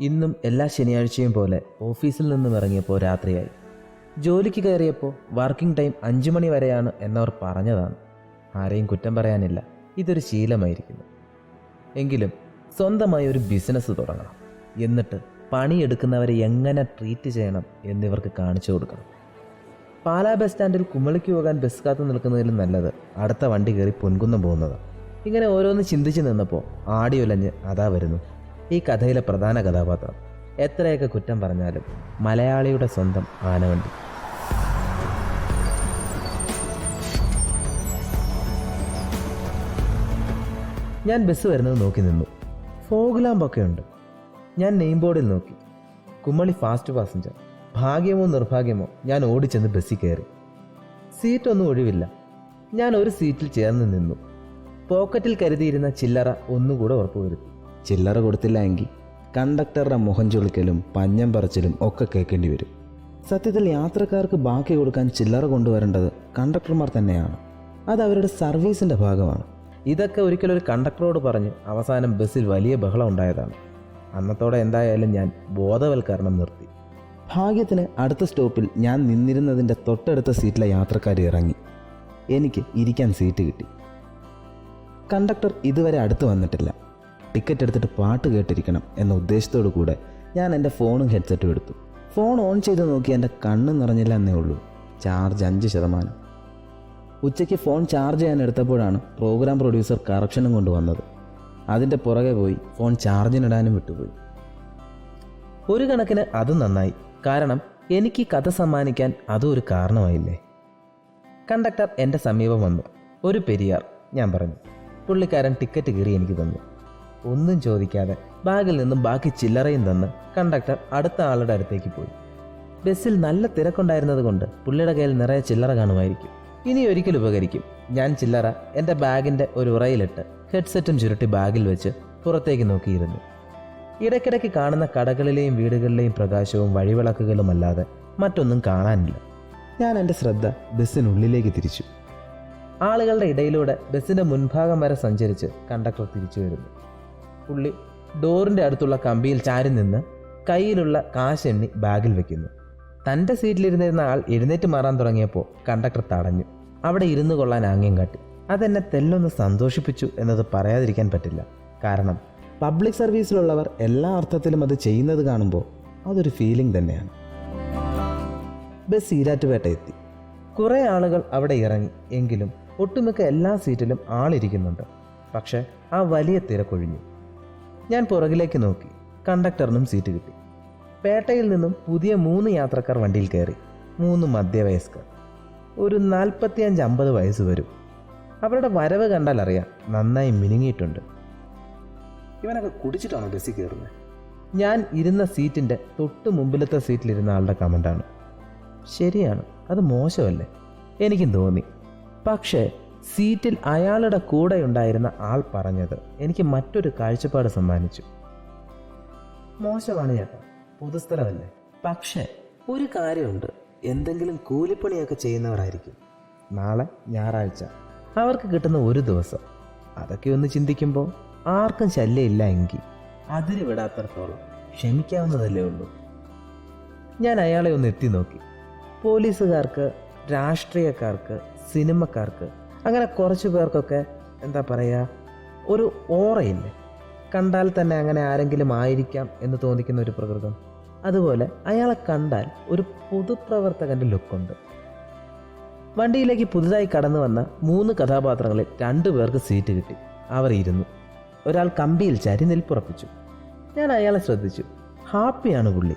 ഇന്നും എല്ലാ ശനിയാഴ്ചയും പോലെ ഓഫീസിൽ നിന്നും ഇറങ്ങിയപ്പോൾ രാത്രിയായി. ജോലിക്ക് കയറിയപ്പോൾ വർക്കിംഗ് ടൈം അഞ്ചു മണി വരെയാണ് എന്നവർ പറഞ്ഞതാണ്. ആരെയും കുറ്റം പറയാനില്ല. ഇതൊരു ശീലമായിരിക്കുന്നു. എങ്കിലും സ്വന്തമായി ഒരു ബിസിനസ് തുടങ്ങണം. എന്നിട്ട് പണിയെടുക്കുന്നവരെ എങ്ങനെ ട്രീറ്റ് ചെയ്യണം എന്നിവർക്ക് കാണിച്ചു കൊടുക്കണം. പാലാ ബസ് സ്റ്റാൻഡിൽ കുമളിക്ക് പോകാൻ ബസ് കാത്തു നിൽക്കുന്നതിലും നല്ലത് അടുത്ത വണ്ടി കയറി പൊൻകുന്നം പോകുന്നതാണ്. ഇങ്ങനെ ഓരോന്ന് ചിന്തിച്ച് നിന്നപ്പോൾ ആടിയൊലഞ്ഞ് അതാ വരുന്നു. ഈ കഥയിലെ പ്രധാന കഥാപാത്രം എത്രയൊക്കെ കുറ്റം പറഞ്ഞാലും മലയാളിയുടെ സ്വന്തം ആനവണ്ടി. ഞാൻ ബസ് വരുന്നത് നോക്കി നിന്നു. ഫോഗ് ലാമ്പൊക്കെ ഉണ്ട്. ഞാൻ നെയിം ബോർഡിൽ നോക്കി. കുമ്മളി ഫാസ്റ്റ് പാസഞ്ചർ ഭാഗ്യമോ നിർഭാഗ്യമോ ഞാൻ ഓടിച്ചെന്ന് ബസ്സിൽ കയറി. സീറ്റൊന്നും ഒഴിവില്ല. ഞാൻ ഒരു സീറ്റിൽ ചേർന്ന് നിന്നു. പോക്കറ്റിൽ കരുതിയിരുന്ന ചില്ലറ ഒന്നുകൂടെ ഉറപ്പുവരുത്തി. ചില്ലറ കൊടുത്തില്ല എങ്കിൽ കണ്ടക്ടറുടെ മുഖം ചുളിക്കലും പഞ്ഞം പറച്ചിലും ഒക്കെ കേൾക്കേണ്ടി വരും. സത്യത്തിൽ യാത്രക്കാർക്ക് ബാക്കി കൊടുക്കാൻ ചില്ലറ കൊണ്ടുവരേണ്ടത് കണ്ടക്ടർമാർ തന്നെയാണ്. അത് അവരുടെ സർവീസിന്റെ ഭാഗമാണ്. ഇതൊക്കെ ഒരിക്കലും ഒരു കണ്ടക്ടറോട് പറഞ്ഞ് അവസാനം ബസ്സിൽ വലിയ ബഹളം ഉണ്ടായതാണ്. അന്നത്തോടെ എന്തായാലും ഞാൻ ബോധവൽക്കരണം നിർത്തി. ഭാഗ്യത്തിന് അടുത്ത സ്റ്റോപ്പിൽ ഞാൻ നിന്നിരുന്നതിന്റെ തൊട്ടടുത്ത സീറ്റിലെ യാത്രക്കാർ ഇറങ്ങി. എനിക്ക് ഇരിക്കാൻ സീറ്റ് കിട്ടി. കണ്ടക്ടർ ഇതുവരെ അടുത്ത് വന്നിട്ടില്ല. ടിക്കറ്റ് എടുത്തിട്ട് പാട്ട് കേട്ടിരിക്കണം എന്ന ഉദ്ദേശത്തോടു കൂടെ ഞാൻ എന്റെ ഫോണും ഹെഡ്സെറ്റും എടുത്തു. ഫോൺ ഓൺ ചെയ്ത് നോക്കി എന്റെ കണ്ണ് നിറഞ്ഞില്ല എന്നേ ഉള്ളൂ. ചാർജ് അഞ്ച് ശതമാനം. ഉച്ചയ്ക്ക് ഫോൺ ചാർജ് ചെയ്യാൻ എടുത്തപ്പോഴാണ് പ്രോഗ്രാം പ്രൊഡ്യൂസർ കറക്ഷനും കൊണ്ടുവന്നത് അതിന്റെ പുറകെ പോയി ഫോൺ ചാർജിനിടാനും വിട്ടുപോയി. ഒരു കണക്കിന് അത് നന്നായി. കാരണം എനിക്ക് കഥ സമ്മാനിക്കാൻ അതും ഒരു കാരണമായില്ലേ? കണ്ടക്ടർ എന്റെ സമീപം വന്നു. ഒരു പെരിയാർ ഞാൻ പറഞ്ഞു. പുള്ളിക്കാരൻ ടിക്കറ്റ് കീറി എനിക്ക് തന്നു. ഒന്നും ചോദിക്കാതെ ബാഗിൽ നിന്നും ബാക്കി ചില്ലറയും തന്ന് കണ്ടക്ടർ അടുത്ത ആളുടെ അടുത്തേക്ക് പോയി. ബസ്സിൽ നല്ല തിരക്കുണ്ടായിരുന്നത് കൊണ്ട് പുള്ളിയുടെ കയ്യിൽ നിറയെ ചില്ലറ കാണുമായിരിക്കും. ഇനി ഒരിക്കൽ ഉപകരിക്കും. ഞാൻ ചില്ലറ എന്റെ ബാഗിന്റെ ഒരു ഉറയിലിട്ട് ഹെഡ്സെറ്റും ചുരുട്ടി ബാഗിൽ വെച്ച് പുറത്തേക്ക് നോക്കിയിരുന്നു. ഇടയ്ക്കിടയ്ക്ക് കാണുന്ന കടകളിലെയും വീടുകളിലെയും പ്രകാശവും വഴിവിളക്കുകളും അല്ലാതെ മറ്റൊന്നും കാണാനില്ല. ഞാൻ എന്റെ ശ്രദ്ധ ബസ്സിനുള്ളിലേക്ക് തിരിച്ചു. ആളുകളുടെ ഇടയിലൂടെ ബസ്സിന്റെ മുൻഭാഗം വരെ സഞ്ചരിച്ച് കണ്ടക്ടർ തിരിച്ചു വരുന്നു. പുള്ളി ഡോറിന്റെ അടുത്തുള്ള കമ്പിയിൽ ചാരി നിന്ന് കയ്യിലുള്ള കാശെണ്ണി ബാഗിൽ വെക്കുന്നു. തന്റെ സീറ്റിലിരുന്നിരുന്ന ആൾ എഴുന്നേറ്റ് മാറാൻ തുടങ്ങിയപ്പോൾ കണ്ടക്ടർ തടഞ്ഞു. അവിടെ ഇരുന്നു കൊള്ളാൻ ആംഗ്യം കാട്ടി. അതെന്നെ തെല്ലൊന്ന് സന്തോഷിപ്പിച്ചു എന്നത് പറയാതിരിക്കാൻ പറ്റില്ല. കാരണം പബ്ലിക് സർവീസിലുള്ളവർ എല്ലാ അർത്ഥത്തിലും അത് ചെയ്യുന്നത് കാണുമ്പോൾ അതൊരു ഫീലിംഗ് തന്നെയാണ്. ബസ് ഈരാറ്റുപേട്ട എത്തി. കുറേ ആളുകൾ അവിടെ ഇറങ്ങി. എങ്കിലും ഒട്ടുമിക്ക എല്ലാ സീറ്റിലും ആളിരിക്കുന്നുണ്ട്. പക്ഷേ ആ വലിയ തിരക്കൊഴിഞ്ഞു. ഞാൻ പുറകിലേക്ക് നോക്കി. കണ്ടക്ടറിനും സീറ്റ് കിട്ടി. പേട്ടയിൽ നിന്നും പുതിയ മൂന്ന് യാത്രക്കാർ വണ്ടിയിൽ കയറി. മൂന്ന് മധ്യവയസ്കർ. ഒരു നാൽപ്പത്തിയഞ്ച് അമ്പത് വയസ്സ് വരും. അവരുടെ വരവ് കണ്ടാൽ അറിയാം നന്നായി മിനുങ്ങിയിട്ടുണ്ട്. ഇവനൊക്കെ കുടിച്ചിട്ടാണോ ബസ്സിൽ കയറുന്നത്? ഞാൻ ഇരുന്ന സീറ്റിന്റെ തൊട്ട് മുമ്പിലത്തെ സീറ്റിലിരുന്ന ആളുടെ കമന്റാണ് ശരിയാണ് അത് മോശമല്ലേ? എനിക്കും തോന്നി. പക്ഷേ സീറ്റിൽ അയാളുടെ കൂടെ ഉണ്ടായിരുന്ന ആൾ പറഞ്ഞത് എനിക്ക് മറ്റൊരു കാഴ്ചപ്പാട് സമ്മാനിച്ചു. മോശമാണ് ചേട്ടാ പൊതുസ്ഥലമല്ലേ? പക്ഷേ ഒരു കാര്യമുണ്ട്. എന്തെങ്കിലും കൂലിപ്പണിയൊക്കെ ചെയ്യുന്നവരായിരിക്കും. നാളെ ഞായറാഴ്ച. അവർക്ക് കിട്ടുന്ന ഒരു ദിവസം. അതൊക്കെ ഒന്ന് ചിന്തിക്കുമ്പോൾ ആർക്കും ശല്യമില്ല എങ്കിൽ. അതിന് വിടാത്തടത്തോളം ക്ഷമിക്കാവുന്നതല്ലേ ഉള്ളൂ. ഞാൻ അയാളെ ഒന്ന് എത്തി നോക്കി. പോലീസുകാർക്ക് രാഷ്ട്രീയക്കാർക്ക് സിനിമക്കാർക്ക് അങ്ങനെ കുറച്ച് പേർക്കൊക്കെ എന്താ പറയുക ഒരു ഓറയില്ലേ? കണ്ടാൽ തന്നെ അങ്ങനെ ആരെങ്കിലും ആയിരിക്കാം എന്ന് തോന്നിക്കുന്ന ഒരു പ്രകൃതം. അതുപോലെ അയാളെ കണ്ടാൽ ഒരു പൊതുപ്രവർത്തകന്റെ ലുക്കുണ്ട്. വണ്ടിയിലേക്ക് പുതുതായി കടന്നു വന്ന മൂന്ന് കഥാപാത്രങ്ങളിൽ രണ്ടു പേർക്ക് സീറ്റ് കിട്ടി. അവർ ഇരുന്നു. ഒരാൾ കമ്പിയിൽ ചരി നിൽപ്പുറപ്പിച്ചു. ഞാൻ അയാളെ ശ്രദ്ധിച്ചു. ഹാപ്പിയാണ് പുള്ളി.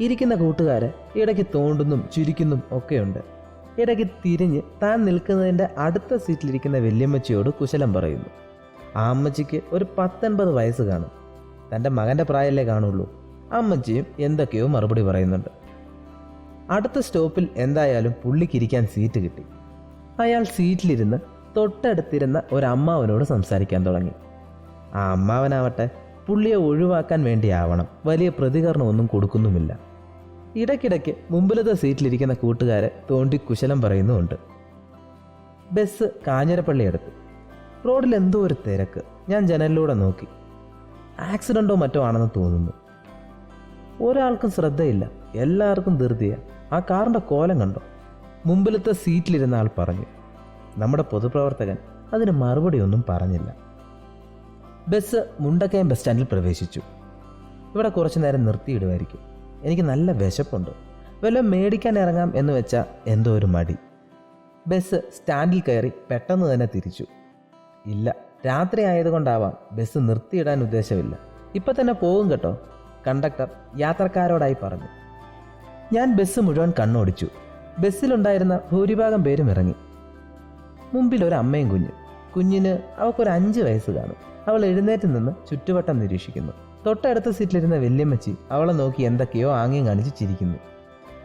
ഇരിക്കുന്ന കൂട്ടുകാരെ ഇടയ്ക്ക് തോണ്ടുന്നും ചിരിക്കുന്നും ഒക്കെയുണ്ട്. ഇടയ്ക്ക് തിരിഞ്ഞ് താൻ നിൽക്കുന്നതിന്റെ അടുത്ത സീറ്റിലിരിക്കുന്ന വല്യമ്മച്ചിയോട് കുശലം പറയുന്നു. ആ അമ്മച്ചിക്ക് ഒരു പത്തൊൻപത് വയസ്സ് കാണും. തന്റെ മകന്റെ പ്രായമല്ലേ കാണുള്ളൂ. അമ്മച്ചിയും എന്തൊക്കെയോ മറുപടി പറയുന്നുണ്ട്. അടുത്ത സ്റ്റോപ്പിൽ എന്തായാലും പുള്ളിക്കിരിക്കാൻ സീറ്റ് കിട്ടി. അയാൾ സീറ്റിലിരുന്ന് തൊട്ടടുത്തിരുന്ന ഒരു സംസാരിക്കാൻ തുടങ്ങി. ആ അമ്മാവനാവട്ടെ പുള്ളിയെ ഒഴിവാക്കാൻ വേണ്ടിയാവണം. വലിയ പ്രതികരണമൊന്നും കൊടുക്കുന്നുമില്ല. ഇടയ്ക്കിടയ്ക്ക് മുമ്പിലത്തെ സീറ്റിലിരിക്കുന്ന കൂട്ടുകാരെ തോണ്ടി കുശലം പറയുന്നുമുണ്ട്. ബസ് കാഞ്ഞിരപ്പള്ളി അടുത്ത്. റോഡിൽ എന്തോ ഒരു തിരക്ക്. ഞാൻ ജനലിലൂടെ നോക്കി. ആക്സിഡന്റോ മറ്റോ ആണെന്ന് തോന്നുന്നു. ഒരാൾക്കും ശ്രദ്ധയില്ല. എല്ലാവർക്കും ധൃതിയ. ആ കാറിന്റെ കോലം കണ്ടോ? മുമ്പിലത്തെ സീറ്റിലിരുന്ന ആൾ പറഞ്ഞു നമ്മുടെ പൊതുപ്രവർത്തകൻ അതിന് മറുപടി ഒന്നും പറഞ്ഞില്ല. ബസ് മുണ്ടക്കയം ബസ് സ്റ്റാൻഡിൽ പ്രവേശിച്ചു. ഇവിടെ കുറച്ചു നേരം നിർത്തിയിടുമായിരിക്കും. എനിക്ക് നല്ല വിശപ്പുണ്ട്. വല്ലതും മേടിക്കാൻ ഇറങ്ങാം എന്ന് വെച്ചാൽ എന്തോ ഒരു മടി. ബസ് സ്റ്റാൻഡിൽ കയറി പെട്ടെന്ന് തന്നെ തിരിച്ചു. ഇല്ല രാത്രി ആയതുകൊണ്ടാവാം ബസ് നിർത്തിയിടാൻ ഉദ്ദേശമില്ല. ഇപ്പം തന്നെ പോകും കേട്ടോ കണ്ടക്ടർ യാത്രക്കാരോടായി പറഞ്ഞു. ഞാൻ ബസ് മുഴുവൻ കണ്ണോടിച്ചു. ബസ്സിലുണ്ടായിരുന്ന ഭൂരിഭാഗം പേരും ഇറങ്ങി. മുമ്പിൽ ഒരു അമ്മയും കുഞ്ഞ്. കുഞ്ഞിന് അവൾക്കൊരു അഞ്ച് വയസ്സ് കാണും. അവൾ എഴുന്നേറ്റ് നിന്ന് ചുറ്റുവട്ടം നിരീക്ഷിക്കുന്നു. തൊട്ടടുത്ത സീറ്റിലിരുന്ന വല്യമ്മച്ചി അവളെ നോക്കി എന്തൊക്കെയോ ആംഗ്യം കാണിച്ച് ചിരിക്കുന്നു.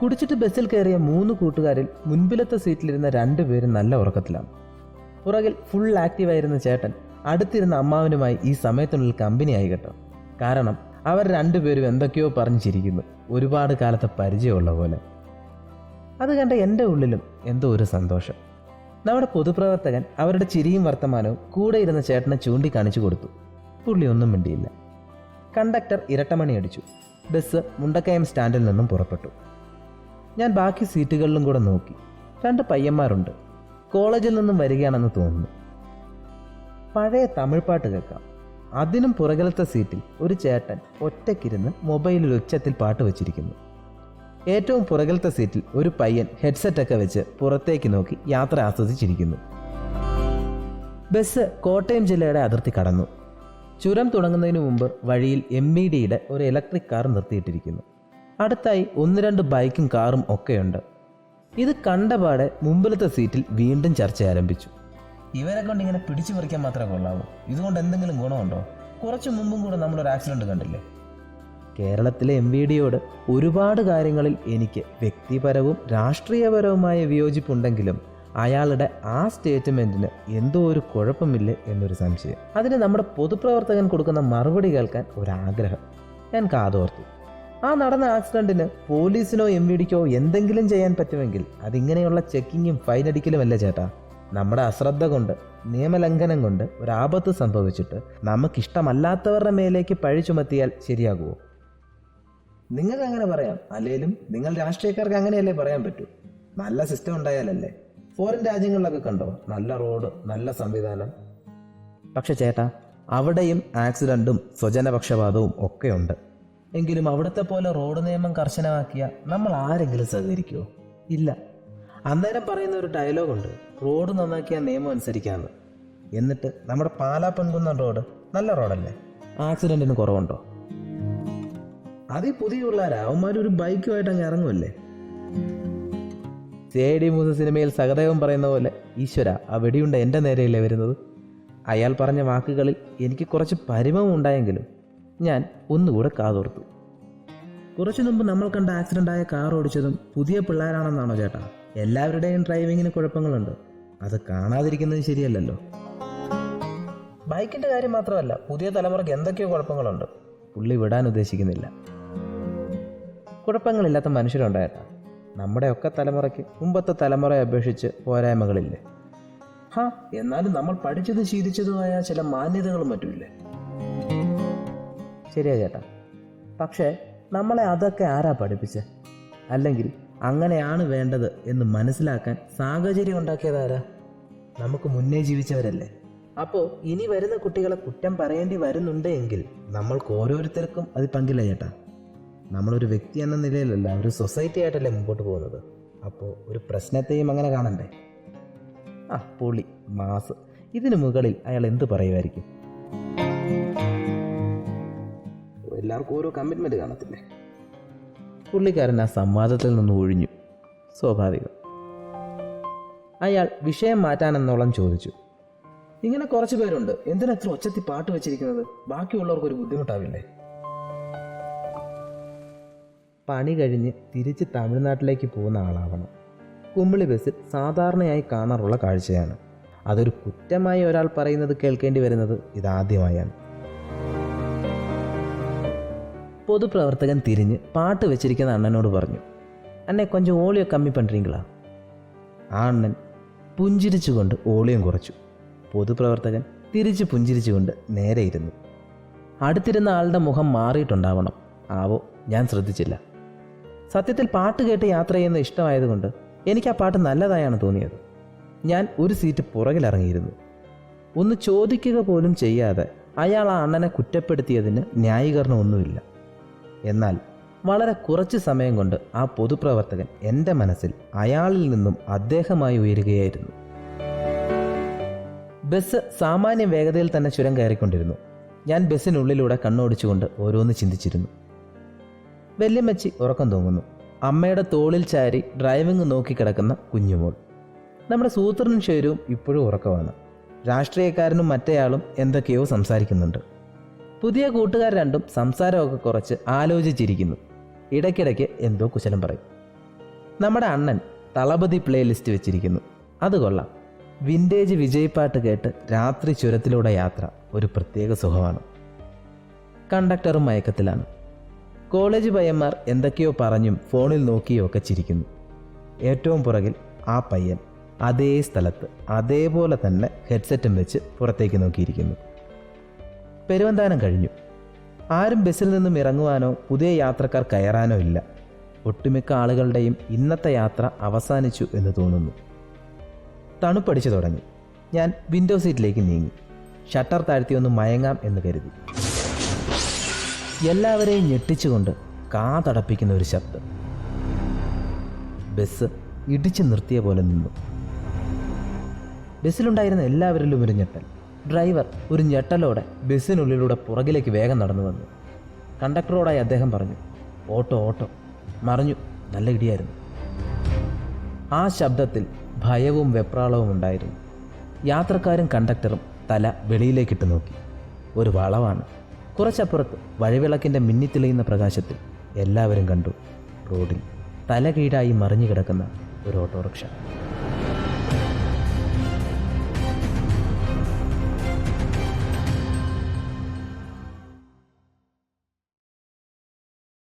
കുടിച്ചിട്ട് ബസ്സിൽ കയറിയ മൂന്ന് കൂട്ടുകാരിൽ മുൻപിലത്തെ സീറ്റിലിരുന്ന രണ്ടുപേരും നല്ല ഉറക്കത്തിലാണ്. പുറകിൽ ഫുൾ ആക്റ്റീവായിരുന്ന ചേട്ടൻ അടുത്തിരുന്ന അമ്മാവനുമായി ഈ സമയത്തിനുള്ളിൽ കമ്പനിയായി കേട്ടോ. കാരണം അവർ രണ്ടുപേരും എന്തൊക്കെയോ പറഞ്ഞു ചിരിക്കുന്നു. ഒരുപാട് കാലത്തെ പരിചയമുള്ള പോലെ. അത് കണ്ട എന്റെ ഉള്ളിലും എന്തോ ഒരു സന്തോഷം. നമ്മുടെ പൊതുപ്രവർത്തകൻ അവരുടെ ചിരിയും വർത്തമാനവും കൂടെ ഇരുന്ന ചേട്ടനെ ചൂണ്ടിക്കാണിച്ചു കൊടുത്തു. പുള്ളി ഒന്നും മിണ്ടിയില്ല. കണ്ടക്ടർ ഇരട്ടമണി അടിച്ചു. ബസ് മുണ്ടക്കയം സ്റ്റാൻഡിൽ നിന്നും പുറപ്പെട്ടു. ഞാൻ ബാക്കി സീറ്റുകളിലും കൂടെ നോക്കി. രണ്ട് പയ്യന്മാരുണ്ട്. കോളേജിൽ നിന്നും വരികയാണെന്ന് തോന്നുന്നു. പഴയ തമിഴ് പാട്ട് കേൾക്കാം. അതിനും പുറകിലത്തെ സീറ്റിൽ ഒരു ചേട്ടൻ ഒറ്റയ്ക്കിരുന്ന് മൊബൈലിൽ ഉച്ചത്തിൽ പാട്ട് വെച്ചിരിക്കുന്നു. ഏറ്റവും പുറകിലത്തെ സീറ്റിൽ ഒരു പയ്യൻ ഹെഡ്സെറ്റൊക്കെ വെച്ച് പുറത്തേക്ക് നോക്കി യാത്ര ആസ്വദിച്ചിരിക്കുന്നു. ബസ് കോട്ടയം ജില്ലയുടെ അതിർത്തി കടന്നു. ചുരം തുടങ്ങുന്നതിന് മുമ്പ് വഴിയിൽ എം ബി ഡിയുടെ ഒരു ഇലക്ട്രിക് കാർ നിർത്തിയിട്ടിരിക്കുന്നു. അടുത്തായി ഒന്ന് രണ്ട് ബൈക്കും കാറും ഒക്കെയുണ്ട്. ഇത് കണ്ടപാടെ മുമ്പിലത്തെ സീറ്റിൽ വീണ്ടും ചർച്ച ആരംഭിച്ചു. ഇവരെ കൊണ്ട് ഇങ്ങനെ പിടിച്ചു പറിക്കാൻ മാത്രമേ കൊള്ളാവൂ. ഇതുകൊണ്ട് എന്തെങ്കിലും ഗുണമുണ്ടോ? കുറച്ചു മുമ്പും കൂടെ നമ്മളൊരു ആക്സിഡന്റ് കണ്ടില്ലേ? കേരളത്തിലെ എം വി ഡിയോട് ഒരുപാട് കാര്യങ്ങളിൽ എനിക്ക് വ്യക്തിപരവും രാഷ്ട്രീയപരവുമായ വിയോജിപ്പുണ്ടെങ്കിലും അയാളുടെ ആ സ്റ്റേറ്റ്മെന്റിന് എന്തോ ഒരു കുഴപ്പമില്ല എന്നൊരു സംശയം. അതിന് നമ്മുടെ പൊതുപ്രവർത്തകൻ കൊടുക്കുന്ന മറുപടി കേൾക്കാൻ ഒരാഗ്രഹം. ഞാൻ കാതോർത്തു. ആ നടന്ന ആക്സിഡന്റിന് പോലീസിനോ എം വി ഡിക്കോ എന്തെങ്കിലും ചെയ്യാൻ പറ്റുമെങ്കിൽ അതിങ്ങനെയുള്ള ചെക്കിങ്ങും ഫൈനടിക്കലുമല്ല ചേട്ടാ? നമ്മുടെ അശ്രദ്ധ കൊണ്ട് നിയമലംഘനം കൊണ്ട് ഒരു ആപത്ത് സംഭവിച്ചിട്ട് നമുക്കിഷ്ടമല്ലാത്തവരുടെ മേലേക്ക് പഴി ചുമത്തിയാൽ ശരിയാകുമോ നിങ്ങൾക്ക് അങ്ങനെ പറയാം. അല്ലെങ്കിലും നിങ്ങൾ രാഷ്ട്രീയക്കാർക്ക് അങ്ങനെയല്ലേ പറയാൻ പറ്റൂ? നല്ല സിസ്റ്റം ഉണ്ടായാലല്ലേ? ഫോറിൻ രാജ്യങ്ങളിലൊക്കെ കണ്ടോ? നല്ല റോഡ് നല്ല സംവിധാനം. പക്ഷെ ചേട്ടാ അവിടെയും ആക്സിഡന്റും സ്വജനപക്ഷപാതവും ഒക്കെ ഉണ്ട്. എങ്കിലും അവിടുത്തെ പോലെ റോഡ് നിയമം കർശനമാക്കിയ നമ്മൾ ആരെങ്കിലും സഹകരിക്കുമോ ഇല്ല. അന്നേരം പറയുന്ന ഒരു ഡയലോഗുണ്ട് റോഡ് നന്നാക്കിയ നിയമം അനുസരിക്കാമെന്ന് എന്നിട്ട് നമ്മുടെ പാലാ പെൺകുന്നം റോഡ് നല്ല റോഡല്ലേ ആക്സിഡന്റിന് കുറവുണ്ടോ? അതീ പുതിയ പിള്ളേരാ. അവന്മാർ ഒരു ബൈക്കുമായിട്ട് അങ്ങ് ഇറങ്ങുമല്ലേ ഐ ഡി മൂസ സിനിമയിൽ സഹദേവൻ പറയുന്ന പോലെ ഈശ്വര ആ വെടിയുണ്ട എന്റെ നേരെയല്ലേ വരുന്നത്? അയാൾ പറഞ്ഞ വാക്കുകളിൽ എനിക്ക് കുറച്ച് പരിമം ഉണ്ടായെങ്കിലും ഞാൻ ഒന്നുകൂടെ കാതോർത്തു. കുറച്ചു മുമ്പ് നമ്മൾ കണ്ട ആക്സിഡന്റ് ആയ കാർ ഓടിച്ചതും പുതിയ പിള്ളേരാണെന്നാണോ ചേട്ടാ? എല്ലാവരുടെയും ഡ്രൈവിങ്ങിന് കുഴപ്പങ്ങളുണ്ട്. അത് കാണാതിരിക്കുന്നത് ശരിയല്ലല്ലോ. ബൈക്കിന്റെ കാര്യം മാത്രമല്ല പുതിയ തലമുറയ്ക്ക് എന്തൊക്കെയോ കുഴപ്പങ്ങളുണ്ട്. പുള്ളി വിടാൻ ഉദ്ദേശിക്കുന്നില്ല. കുഴപ്പങ്ങളില്ലാത്ത മനുഷ്യരുണ്ടായിട്ടാ നമ്മുടെയൊക്കെ തലമുറയ്ക്ക് മുമ്പത്തെ തലമുറയെ അപേക്ഷിച്ച് പോരായ്മകളില്ലേ? ഹാ എന്നാലും നമ്മൾ പഠിച്ചത് ശീലിച്ചതുമായ ചില മാന്യതകളും മറ്റുമില്ലേ? ശരിയാ ചേട്ടാ. പക്ഷേ നമ്മളെ അതൊക്കെ ആരാ പഠിപ്പിച്ചത് അല്ലെങ്കിൽ അങ്ങനെയാണ് വേണ്ടത് എന്ന് മനസ്സിലാക്കാൻ സാഹചര്യം ഉണ്ടാക്കിയതാരാ നമുക്ക് മുന്നേ ജീവിച്ചവരല്ലേ? അപ്പോൾ ഇനി വരുന്ന കുട്ടികളെ കുറ്റം പറയേണ്ടി വരുന്നുണ്ട് എങ്കിൽ നമ്മൾക്ക് ഓരോരുത്തർക്കും അത് പങ്കില്ല ചേട്ടാ. നമ്മളൊരു വ്യക്തി എന്ന നിലയിലല്ല ഒരു സൊസൈറ്റി ആയിട്ടല്ലേ മുമ്പോട്ട് പോകുന്നത്. അപ്പോൾ ഒരു പ്രശ്നത്തെയും അങ്ങനെ കാണണ്ടേ? ആ പൊളി മാസ് ഇതിനു മുകളിൽ അയാൾ എന്ത് പറയുമായിരിക്കും? എല്ലാവർക്കും ഓരോ കമ്മിറ്റ്മെന്റ് കാണത്തില്ലേ? പുള്ളിക്കാരൻ ആ സംവാദത്തിൽ നിന്ന് ഒഴിഞ്ഞു സ്വാഭാവികം. അയാൾ വിഷയം മാറ്റാനെന്നോളം ചോദിച്ചു. ഇങ്ങനെ കുറച്ച് പേരുണ്ട് എന്തിനത്ര ഒച്ചത്തി പാട്ട് വെച്ചിരിക്കുന്നത്? ബാക്കിയുള്ളവർക്ക് ഒരു ബുദ്ധിമുട്ടാവില്ലേ? പണി കഴിഞ്ഞ് തിരിച്ച് തമിഴ്നാട്ടിലേക്ക് പോകുന്ന ആളാവണം. കുമ്പിളി ബസ്സിൽ സാധാരണയായി കാണാറുള്ള കാഴ്ചയാണ്. അതൊരു കുറ്റമായി ഒരാൾ പറയുന്നത് കേൾക്കേണ്ടി വരുന്നത് ഇതാദ്യമായാണ്. പൊതുപ്രവർത്തകൻ തിരിഞ്ഞ് പാട്ട് വെച്ചിരിക്കുന്ന അണ്ണനോട് പറഞ്ഞു അന്നെ കൊഞ്ചം ഓളിയോ കമ്മി പണ്ടിരിങ്ങളാ ആ അണ്ണൻ പുഞ്ചിരിച്ചുകൊണ്ട് ഓളിയം കുറച്ചു. പൊതുപ്രവർത്തകൻ തിരിച്ച് പുഞ്ചിരിച്ചുകൊണ്ട് നേരെ ഇരുന്നു. അടുത്തിരുന്ന ആളുടെ മുഖം മാറിയിട്ടുണ്ടാവണം. ആവോ ഞാൻ ശ്രദ്ധിച്ചില്ല. സത്യത്തിൽ പാട്ട് കേട്ട് യാത്ര ചെയ്യുന്ന ഇഷ്ടമായതുകൊണ്ട് എനിക്ക് ആ പാട്ട് നല്ലതായാണ് തോന്നിയത്. ഞാൻ ഒരു സീറ്റ് പുറകിലിറങ്ങിയിരുന്നു. ഒന്ന് ചോദിക്കുക പോലും ചെയ്യാതെ അയാൾ ആ അണ്ണനെ കുറ്റപ്പെടുത്തിയതിന് ന്യായീകരണമൊന്നുമില്ല. എന്നാൽ വളരെ കുറച്ച് സമയം കൊണ്ട് ആ പൊതുപ്രവർത്തകൻ എന്റെ മനസ്സിൽ അയാളിൽ നിന്നും അദ്ദേഹമായി ഉയരുകയായിരുന്നു. ബസ് സാമാന്യ വേഗതയിൽ തന്നെ ചുരം കയറിക്കൊണ്ടിരുന്നു. ഞാൻ ബസ്സിനുള്ളിലൂടെ കണ്ണോടിച്ചുകൊണ്ട് ഓരോന്ന് ചിന്തിച്ചിരുന്നു. വല്യമ്മച്ചി ഉറക്കം തൂങ്ങുന്നു. അമ്മയുടെ തോളിൽ ചാരി ഡ്രൈവിംഗ് നോക്കി കിടക്കുന്ന കുഞ്ഞുമോൾ. നമ്മുടെ സൂത്രനും ഷേരുവും ഇപ്പോഴും ഉറക്കമാണ്. രാഷ്ട്രീയക്കാരനും മറ്റേയാളും എന്തൊക്കെയോ സംസാരിക്കുന്നുണ്ട്. പുതിയ കൂട്ടുകാർ രണ്ടും സംസാരമൊക്കെ കുറച്ച് ആലോചിച്ചിരിക്കുന്നു. ഇടയ്ക്കിടയ്ക്ക് എന്തോ കുശലം പറയും. നമ്മുടെ അണ്ണൻ തളപതി പ്ലേലിസ്റ്റ് വെച്ചിരിക്കുന്നു. അത് കൊള്ളാം. വിന്റേജ് വിജയ്പാട്ട് കേട്ട് രാത്രി ചുരത്തിലൂടെ യാത്ര ഒരു പ്രത്യേക സുഖമാണ്. കണ്ടക്ടറും മയക്കത്തിലാണ്. കോളേജ് പയ്യന്മാർ എന്തൊക്കെയോ പറഞ്ഞും ഫോണിൽ നോക്കിയോ ഒക്കെ ചിരിക്കുന്നു. ഏറ്റവും പുറകിൽ ആ പയ്യൻ അതേ സ്ഥലത്ത് അതേപോലെ തന്നെ ഹെഡ്സെറ്റും വെച്ച് പുറത്തേക്ക് നോക്കിയിരിക്കുന്നു. പെരുവന്താനം കഴിഞ്ഞു. ആരും ബസ്സിൽ നിന്നും ഇറങ്ങുവാനോ പുതിയ യാത്രക്കാർ കയറാനോ ഇല്ല. ഒട്ടുമിക്ക ആളുകളുടെയും ഇന്നത്തെ യാത്ര അവസാനിച്ചു എന്ന് തോന്നുന്നു. തണുപ്പടിച്ചു തുടങ്ങി. ഞാൻ വിൻഡോ സീറ്റിലേക്ക് നീങ്ങി. ഷട്ടർ താഴ്ത്തി ഒന്ന് മയങ്ങാം എന്ന് കരുതി. എല്ലാവരെയും ഞെട്ടിച്ചുകൊണ്ട് കാതടപ്പിക്കുന്ന ഒരു ശബ്ദം. ബസ് ഇടിച്ചു നിർത്തിയ പോലെ നിന്നു. ബസ്സിലുണ്ടായിരുന്ന എല്ലാവരിലും ഒരു ഞെട്ടൽ. ഡ്രൈവർ ഒരു ഞെട്ടലോടെ ബസ്സിനുള്ളിലൂടെ പുറകിലേക്ക് വേഗം നടന്നു വന്നു. കണ്ടക്ടറോടായി അദ്ദേഹം പറഞ്ഞു ഓട്ടോ ഓട്ടോ. മറിഞ്ഞു നല്ല ഇടിയായിരുന്നു. ആ ശബ്ദത്തിൽ ഭയവും വെപ്രാളവും ഉണ്ടായിരുന്നു. യാത്രക്കാരും കണ്ടക്ടറും തല വെളിയിലേക്കിട്ട് നോക്കി. ഒരു വളവാണ്. കുറച്ചപ്പുറത്ത് വഴിവിളക്കിന്റെ മിന്നിത്തിളയുന്ന പ്രകാശത്തിൽ എല്ലാവരും കണ്ടു. റോഡിൽ തലകീഴായി മറിഞ്ഞു കിടക്കുന്ന ഒരു ഓട്ടോറിക്ഷ.